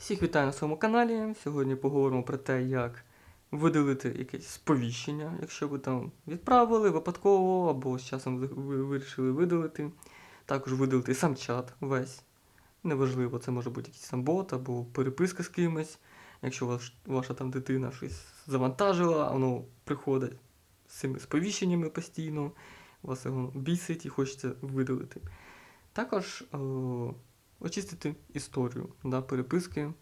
Всіх вітаю на своєму каналі. Сьогодні поговоримо про те, як видалити якесь сповіщення, якщо ви там відправили випадково або з часом ви ви вирішили видалити. Також видалити сам чат весь. Неважливо, це може бути якийсь сам бот або переписка з кимось. Якщо ваш, ваша там дитина щось завантажила, воно приходить з цими сповіщеннями постійно, вас його бісить і хочеться видалити. Також е, очистити історію да, переписки.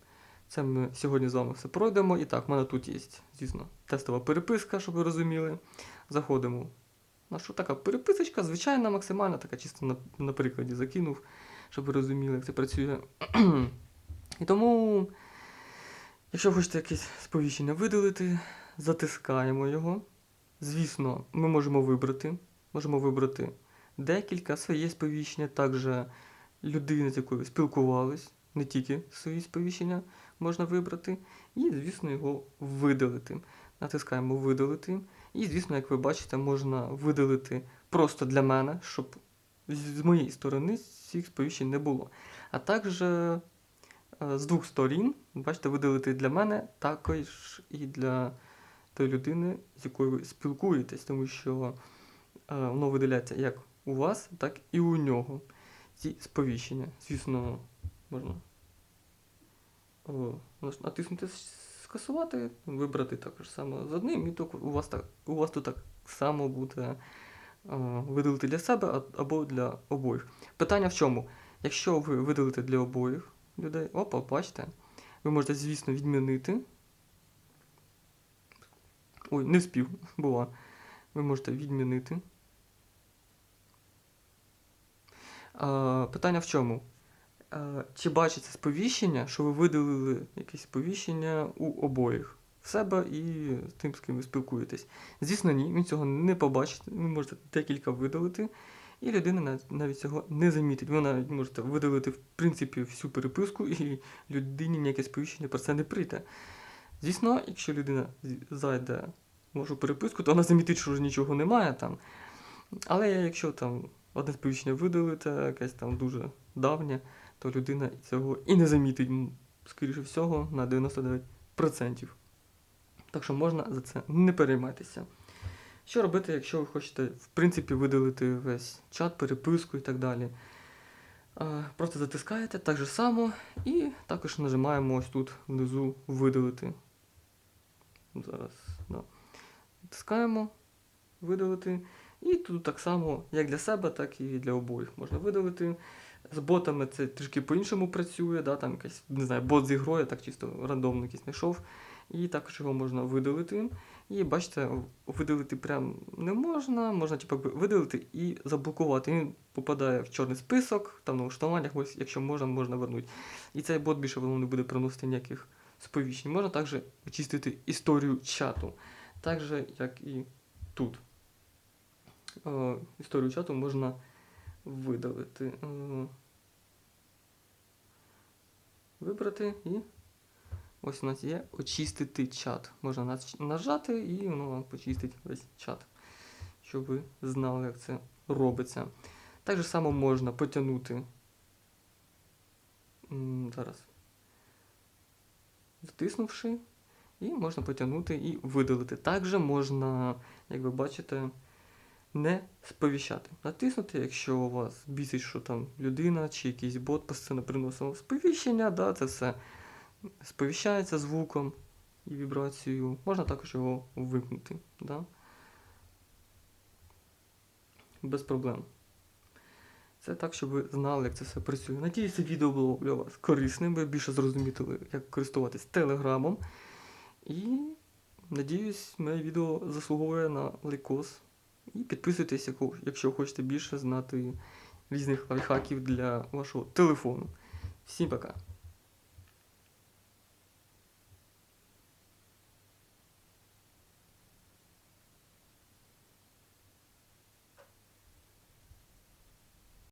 Це ми сьогодні з вами все пройдемо. І так, в мене тут є, звісно, тестова переписка, щоб ви розуміли. Заходимо. Наша така переписочка, звичайна, максимальна, така чисто на, на прикладі закинув, щоб ви розуміли, як це працює. І тому, якщо хочете якесь сповіщення видалити, затискаємо його. Звісно, ми можемо вибрати. Можемо вибрати декілька своє сповіщення, також людини, з якою спілкувались, не тільки свої сповіщення можна вибрати, і, звісно, його видалити. Натискаємо видалити. І, звісно, як ви бачите, можна видалити просто для мене, щоб з моєї сторони цих сповіщень не було. А також е, з двох сторін, бачите, видалити для мене, також і для тої людини, з якою ви спілкуєтесь, тому що е, воно видаляється як у вас, так і у нього. Ці сповіщення. Звісно, можна натиснути скасувати, вибрати також саме з одним, і так у вас так, у вас тут так само буде видалити для себе або для обоїх. Питання в чому? Якщо ви видалите для обоїх людей, опа, бачите, ви можете, звісно, відмінити. Ой, не вспів, була. Ви можете відмінити. А, питання в чому? Чи бачиться сповіщення, що ви видалили якесь сповіщення у обоїх? В себе і тим, з ким ви спілкуєтесь. Звісно, ні, він цього не побачить. Ви можете декілька видалити, і людина навіть цього не замітить. Ви навіть можете видалити, в принципі, всю переписку, і людині ніяке сповіщення про це не прийде. Звісно, якщо людина зайде в вашу переписку, то вона замітить, що вже нічого немає там. Але якщо там одне сповіщення видалите, якесь там дуже давнє, то людина цього і не замітить, скоріше всього, на 99%. Так що можна за це не перейматися. Що робити, якщо ви хочете, в принципі, видалити весь чат, переписку і так далі? Просто затискаєте так же само і також нажимаємо ось тут внизу видалити. Зараз, да. Натискаємо видалити. І тут так само, як для себе, так і для обоїх можна видалити. З ботами це трішки по-іншому працює, да, там якийсь, не знаю, бот з ігрою, так чисто рандомно якийсь знайшов. І також його можна видалити. І бачите, видалити прям не можна, можна типу, видалити і заблокувати. Він попадає в чорний список, там на налаштуваннях, ось, якщо можна, можна вернути. І цей бот більше воно не буде приносити ніяких сповіщень. Можна також очистити історію чату. Так же, як і тут. Е, історію чату можна видалити. Е, Вибрати і ось у нас є очистити чат. Можна нажати і воно вам почистить весь чат, щоб ви знали, як це робиться. Так же само можна потягнути. Зараз. Затиснувши, і можна потягнути і видалити. Також можна, як ви бачите, не сповіщати. Натиснути, якщо у вас бісить, що там людина чи якийсь бот постійно приносив вам сповіщення, да, це все сповіщається звуком і вібрацією. Можна також його вимкнути. Да? Без проблем. Це так, щоб ви знали, як це все працює. Надіюсь, це відео було для вас корисним, ви більше зрозуміли, як користуватись телеграмом. І надіюсь, моє відео заслуговує на лайкос. І підписуйтесь, якщо хочете більше знати різних лайфхаків для вашого телефону. Всім пока!